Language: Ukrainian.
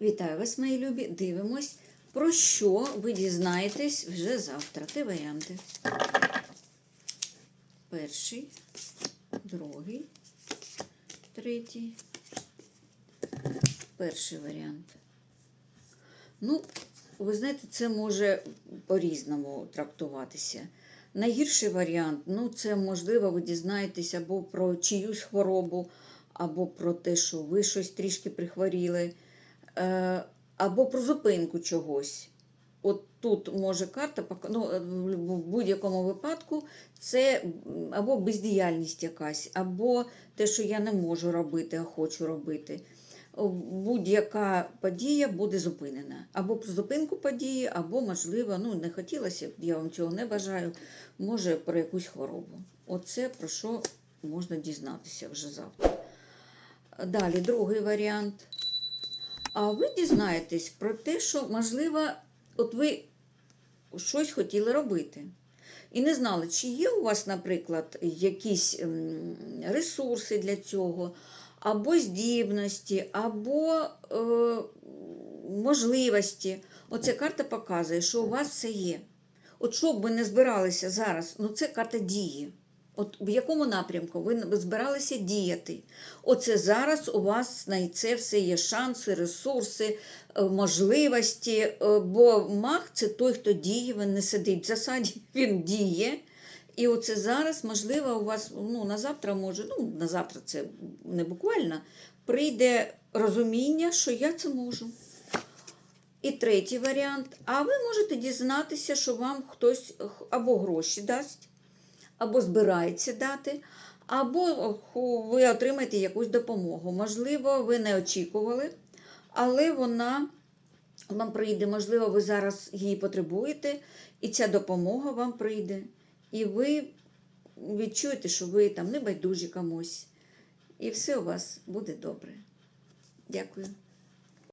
Вітаю вас, мої любі. Дивимось, про що ви дізнаєтесь вже завтра. Три варіанти. Перший, другий, третій. Перший варіант. Ну, ви знаєте, це може по-різному трактуватися. Найгірший варіант, ну, це можливо, ви дізнаєтесь або про чиюсь хворобу, або про те, що ви щось трішки прихворіли, або про зупинку чогось. От тут може карта ну, е, в будь-якому випадку це або бездіяльність якась, або те, що я не можу робити, а хочу робити. Будь-яка подія буде зупинена. Або про зупинку події, або, можливо, ну не хотілося я вам цього не бажаю, може про якусь хворобу. Оце про що можна дізнатися вже завтра. Далі, другий варіант. А ви дізнаєтесь про те, що, можливо, от ви щось хотіли робити. І не знали, чи є у вас, наприклад, якісь ем, ресурси для цього, або здібності, або е, можливості. Оця карта показує, що у вас все є. От що б ви не збиралися зараз, ну це карта дії. От в якому напрямку ви збиралися діяти? Оце зараз у вас на це все є шанси, ресурси, е, можливості. е, Бо маг це той, хто діє, він не сидить в засаді, він діє. І оце зараз, можливо, у вас ну, на завтра може, ну, на завтра це не буквально, прийде розуміння, що я це можу. І третій варіант. А ви можете дізнатися, що вам хтось або гроші дасть, або збирається дати, або ви отримаєте якусь допомогу. Можливо, ви не очікували, але вона вам прийде. Можливо, ви зараз її потребуєте, і ця допомога вам прийде. І ви відчуєте, що ви там не байдужі комусь. І все у вас буде добре. Дякую.